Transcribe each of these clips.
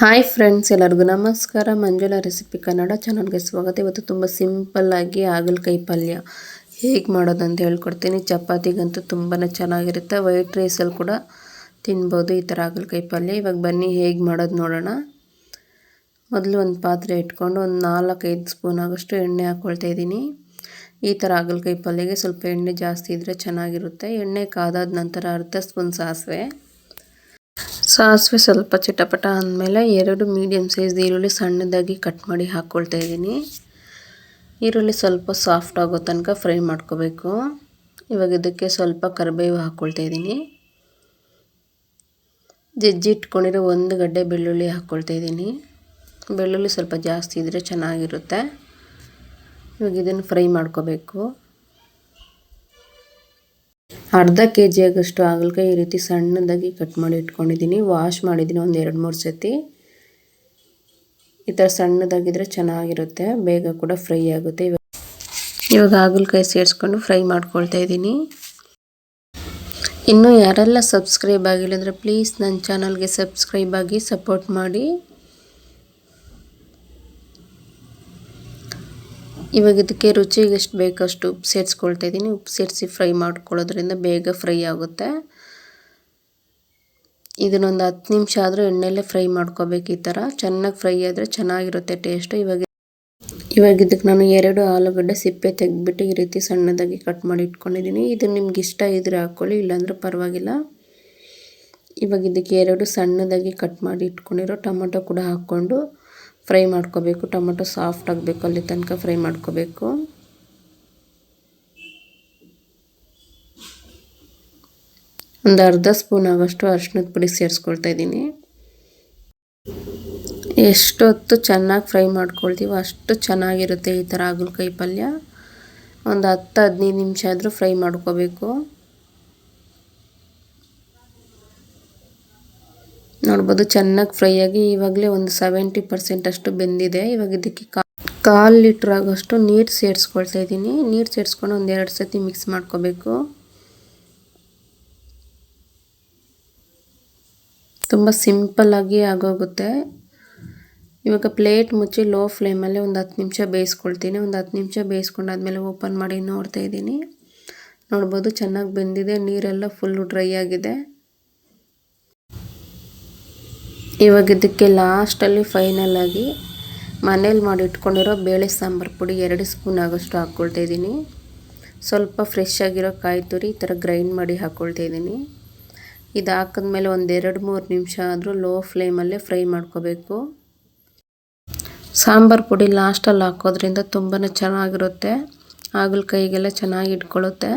Hi friends, ಎಲ್ಲರಿಗೂ ನಮಸ್ಕಾರ. ಮಂಜುಳ recipe Kannada ಚಾನಲ್ಗೆ ಸ್ವಾಗತ. ಇವತ್ತು ತುಂಬ ಸಿಂಪಲ್ಲಾಗಿ ಹಾಗಲಕಾಯಿ ಪಲ್ಯ ಹೇಗೆ ಮಾಡೋದು ಅಂತ ಹೇಳ್ಕೊಡ್ತೀನಿ. ಚಪಾತಿಗಂತೂ ತುಂಬಾ ಚೆನ್ನಾಗಿರುತ್ತೆ. ವೈಟ್ ರೈಸಲ್ಲಿ ಕೂಡ ತಿನ್ಬೋದು ಈ ಥರ ಹಾಗಲಕಾಯಿ ಪಲ್ಯ. ಇವಾಗ ಬನ್ನಿ ಹೇಗೆ ಮಾಡೋದು ನೋಡೋಣ. ಮೊದಲು ಒಂದು ಪಾತ್ರೆ ಇಟ್ಕೊಂಡು ಒಂದು ನಾಲ್ಕೈದು ಸ್ಪೂನ್ ಆಗೋಷ್ಟು ಎಣ್ಣೆ ಹಾಕ್ಕೊಳ್ತಾ ಇದ್ದೀನಿ. ಈ ಥರ ಹಾಗಲಕಾಯಿ ಪಲ್ಯಗೆ ಸ್ವಲ್ಪ ಎಣ್ಣೆ ಜಾಸ್ತಿ ಇದ್ದರೆ ಚೆನ್ನಾಗಿರುತ್ತೆ. ಎಣ್ಣೆ ಕಾದಾದ ನಂತರ ಅರ್ಧ ಸ್ಪೂನ್ ಸಾಸಿವೆ. ಸಾಸಿವೆ ಸ್ವಲ್ಪ ಚಿಟಪಟ ಅಂದಮೇಲೆ ಎರಡು ಮೀಡಿಯಮ್ ಸೈಜ್ ಈರುಳ್ಳಿ ಸಣ್ಣದಾಗಿ ಕಟ್ ಮಾಡಿ ಹಾಕ್ಕೊಳ್ತಾ ಇದ್ದೀನಿ. ಈರುಳ್ಳಿ ಸ್ವಲ್ಪ ಸಾಫ್ಟ್ ಆಗೋ ತನಕ ಫ್ರೈ ಮಾಡ್ಕೋಬೇಕು. ಇವಾಗ ಇದಕ್ಕೆ ಸ್ವಲ್ಪ ಕರಿಬೇವು ಹಾಕ್ಕೊಳ್ತಾ ಇದ್ದೀನಿ. ಜಜ್ಜಿ ಇಟ್ಕೊಂಡಿರೋ ಒಂದು ಗಡ್ಡೆ ಬೆಳ್ಳುಳ್ಳಿ ಹಾಕ್ಕೊಳ್ತಾ ಇದ್ದೀನಿ. ಬೆಳ್ಳುಳ್ಳಿ ಸ್ವಲ್ಪ ಜಾಸ್ತಿ ಇದ್ದರೆ ಚೆನ್ನಾಗಿರುತ್ತೆ. ಇವಾಗ ಇದನ್ನು ಫ್ರೈ ಮಾಡ್ಕೋಬೇಕು. ಅರ್ಧ ಕೆ ಜಿ ಆಗಷ್ಟು ಹಾಗಲಕಾಯಿ ಈ ರೀತಿ ಸಣ್ಣದಾಗಿ ಕಟ್ ಮಾಡಿ ಇಟ್ಕೊಂಡಿದ್ದೀನಿ. ವಾಶ್ ಮಾಡಿದ್ದೀನಿ ಒಂದು ಎರಡು ಮೂರು ಸತಿ. ಈ ಥರ ಸಣ್ಣದಾಗಿದ್ದರೆ ಚೆನ್ನಾಗಿರುತ್ತೆ. ಬೇಗ ಕೂಡ ಫ್ರೈ ಆಗುತ್ತೆ. ಇವಾಗ ಹಾಗಲಕಾಯಿ ಸೇರಿಸ್ಕೊಂಡು ಫ್ರೈ ಮಾಡ್ಕೊಳ್ತಾ ಇದ್ದೀನಿ. ಇನ್ನೂ ಯಾರೆಲ್ಲ ಸಬ್ಸ್ಕ್ರೈಬ್ ಆಗಿಲ್ಲ ಅಂದರೆ ಪ್ಲೀಸ್ ನನ್ನ ಚಾನಲ್ಗೆ ಸಬ್ಸ್ಕ್ರೈಬ್ ಆಗಿ ಸಪೋರ್ಟ್ ಮಾಡಿ. ಇವಾಗ ಇದಕ್ಕೆ ರುಚಿಗೆ ಎಷ್ಟು ಬೇಕಷ್ಟು ಉಪ್ಪು ಸೇರಿಸ್ಕೊಳ್ತಾ ಇದ್ದೀನಿ. ಉಪ್ಪು ಸೇರಿಸಿ ಫ್ರೈ ಮಾಡ್ಕೊಳ್ಳೋದ್ರಿಂದ ಬೇಗ ಫ್ರೈ ಆಗುತ್ತೆ. ಇದನ್ನೊಂದು ಹತ್ತು ನಿಮಿಷ ಆದರೂ ಎಣ್ಣೆಲ್ಲೇ ಫ್ರೈ ಮಾಡ್ಕೋಬೇಕು ಈ ಥರ. ಚೆನ್ನಾಗಿ ಫ್ರೈ ಆದರೆ ಚೆನ್ನಾಗಿರುತ್ತೆ ಟೇಸ್ಟು. ಇವಾಗ ಇವಾಗ ಇದಕ್ಕೆ ನಾನು ಎರಡು ಆಲೂಗಡ್ಡೆ ಸಿಪ್ಪೆ ತೆಗೆದ್ಬಿಟ್ಟು ಈ ರೀತಿ ಸಣ್ಣದಾಗಿ ಕಟ್ ಮಾಡಿ ಇಟ್ಕೊಂಡಿದ್ದೀನಿ. ಇದು ನಿಮ್ಗೆ ಇಷ್ಟ ಇದ್ರೆ ಹಾಕ್ಕೊಳ್ಳಿ ಇಲ್ಲಾಂದ್ರೆ ಪರವಾಗಿಲ್ಲ. ಇವಾಗ ಇದಕ್ಕೆ ಎರಡು ಸಣ್ಣದಾಗಿ ಕಟ್ ಮಾಡಿ ಇಟ್ಕೊಂಡಿರೋ ಟೊಮೊಟೊ ಕೂಡ ಹಾಕ್ಕೊಂಡು ಫ್ರೈ ಮಾಡ್ಕೋಬೇಕು, ಟೊಮೊಟೊ ಸಾಫ್ಟ್ ಆಗಬೇಕು ಅಲ್ಲಿ ತನಕ ಫ್ರೈ ಮಾಡ್ಕೋಬೇಕು. ಒಂದು ಅರ್ಧ ಸ್ಪೂನ್ ಆಗೋಷ್ಟು ಅರ್ಶಿನದ ಪುಡಿ ಸೇರಿಸ್ಕೊಳ್ತಾ ಇದ್ದೀನಿ. ಎಷ್ಟೊತ್ತು ಚೆನ್ನಾಗಿ ಫ್ರೈ ಮಾಡ್ಕೊಳ್ತೀವೋ ಅಷ್ಟು ಚೆನ್ನಾಗಿರುತ್ತೆ ಈ ಥರ ಹಾಗಲಕಾಯಿ ಪಲ್ಯ. ಒಂದು ಹತ್ತು ಹದಿನೈದು ನಿಮಿಷ ಆದರೂ ಫ್ರೈ ಮಾಡ್ಕೋಬೇಕು. ನೋಡ್ಬೋದು, ಚೆನ್ನಾಗಿ ಫ್ರೈ ಆಗಿ ಇವಾಗಲೇ ಒಂದು ಸೆವೆಂಟಿ ಪರ್ಸೆಂಟ್ ಅಷ್ಟು ಬೆಂದಿದೆ. ಇವಾಗ ಇದಕ್ಕೆ ಕಾಲು ಲೀಟ್ರ್ ಆಗೋಷ್ಟು ನೀರು ಸೇರಿಸ್ಕೊಳ್ತಾ ಇದ್ದೀನಿ ನೀರು ಸೇರಿಸ್ಕೊಂಡು ಒಂದು ಎರಡು ಸತಿ ಮಿಕ್ಸ್ ಮಾಡ್ಕೋಬೇಕು. ತುಂಬ ಸಿಂಪಲ್ಲಾಗಿ ಆಗೋಗುತ್ತೆ. ಇವಾಗ ಪ್ಲೇಟ್ ಮುಚ್ಚಿ ಲೋ ಫ್ಲೇಮಲ್ಲಿ ಒಂದು ಹತ್ತು ನಿಮಿಷ ಬೇಯಿಸ್ಕೊಳ್ತೀನಿ. ಒಂದು ಹತ್ತು ನಿಮಿಷ ಬೇಯಿಸ್ಕೊಂಡಾದ್ಮೇಲೆ ಓಪನ್ ಮಾಡಿ ನೋಡ್ತಾ ಇದ್ದೀನಿ ನೋಡ್ಬೋದು, ಚೆನ್ನಾಗಿ ಬೆಂದಿದೆ. ನೀರೆಲ್ಲ ಫುಲ್ಲು ಡ್ರೈ ಆಗಿದೆ. ಇವಾಗ ಇದಕ್ಕೆ ಲಾಸ್ಟಲ್ಲಿ ಫೈನಲಾಗಿ ಮನೇಲಿ ಮಾಡಿಟ್ಕೊಂಡಿರೋ ಬೇಳೆ ಸಾಂಬಾರು ಪುಡಿ ಎರಡು ಸ್ಪೂನ್ ಆಗೋಷ್ಟು ಹಾಕ್ಕೊಳ್ತಾ ಇದ್ದೀನಿ. ಸ್ವಲ್ಪ ಫ್ರೆಶ್ ಆಗಿರೋ ಕಾಯಿ ತುರಿ ಈ ಥರ ಗ್ರೈಂಡ್ ಮಾಡಿ ಹಾಕ್ಕೊಳ್ತಾ ಇದ್ದೀನಿ. ಇದು ಹಾಕಿದ್ಮೇಲೆ ಒಂದು ಎರಡು ಮೂರು ನಿಮಿಷ ಆದರೂ ಲೋ ಫ್ಲೇಮಲ್ಲೇ ಫ್ರೈ ಮಾಡ್ಕೋಬೇಕು. ಸಾಂಬಾರು ಪುಡಿ ಲಾಸ್ಟಲ್ಲಿ ಹಾಕೋದ್ರಿಂದ ತುಂಬಾ ಚೆನ್ನಾಗಿರುತ್ತೆ. ಕೈಗೆಲ್ಲ ಚೆನ್ನಾಗಿ ಇಟ್ಕೊಳ್ಳುತ್ತೆ.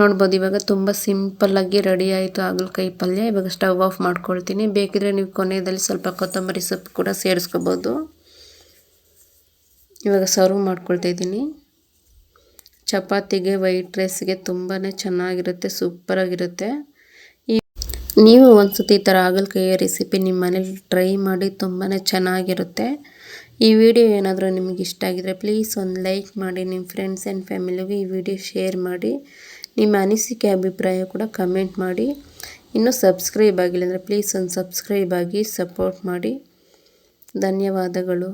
ನೋಡ್ಬೋದು, ಇವಾಗ ತುಂಬ ಸಿಂಪಲ್ಲಾಗಿ ರೆಡಿ ಆಯಿತು ಹಾಗಲಕಾಯಿ ಪಲ್ಯ. ಇವಾಗ ಸ್ಟವ್ ಆಫ್ ಮಾಡ್ಕೊಳ್ತೀನಿ. ಬೇಕಿದ್ರೆ ನೀವು ಕೊನೆಯಲ್ಲಿ ಸ್ವಲ್ಪ ಕೊತ್ತಂಬರಿ ಸೊಪ್ಪು ಕೂಡ ಸೇರಿಸ್ಕೋಬೋದು. ಇವಾಗ ಸರ್ವ್ ಮಾಡ್ಕೊಳ್ತಾ ಇದ್ದೀನಿ. ಚಪಾತಿಗೆ ವೈಟ್ ರೈಸ್ಗೆ ತುಂಬಾ ಚೆನ್ನಾಗಿರುತ್ತೆ ಸೂಪರಾಗಿರುತ್ತೆ ಈ ನೀವು ಒಂದು ಸತಿ ಈ ಥರ ಹಾಗಲಕಾಯಿಯ ರೆಸಿಪಿ ನಿಮ್ಮ ಮನೇಲಿ ಟ್ರೈ ಮಾಡಿ ತುಂಬಾ ಚೆನ್ನಾಗಿರುತ್ತೆ. ಈ ವಿಡಿಯೋ ಏನಾದರೂ ನಿಮಗೆ ಇಷ್ಟ ಆಗಿದ್ರೆ ಪ್ಲೀಸ್ ಒಂದು ಲೈಕ್ ಮಾಡಿ ನಿಮ್ಮ ಫ್ರೆಂಡ್ಸ್ ಆ್ಯಂಡ್ ಫ್ಯಾಮಿಲಿಗೂ ಈ ವಿಡಿಯೋ ಶೇರ್ ಮಾಡಿ. ನಿಮ್ಮ ಅನಿಸಿಕೆ, ಅಭಿಪ್ರಾಯ ಕೂಡ ಕಮೆಂಟ್ ಮಾಡಿ. ಇನ್ನೂ ಸಬ್ಸ್ಕ್ರೈಬ್ ಆಗಿಲ್ಲ ಅಂದರೆ ಪ್ಲೀಸ್ ಒಂದು ಸಬ್ಸ್ಕ್ರೈಬ್ ಆಗಿ ಸಪೋರ್ಟ್ ಮಾಡಿ. ಧನ್ಯವಾದಗಳು.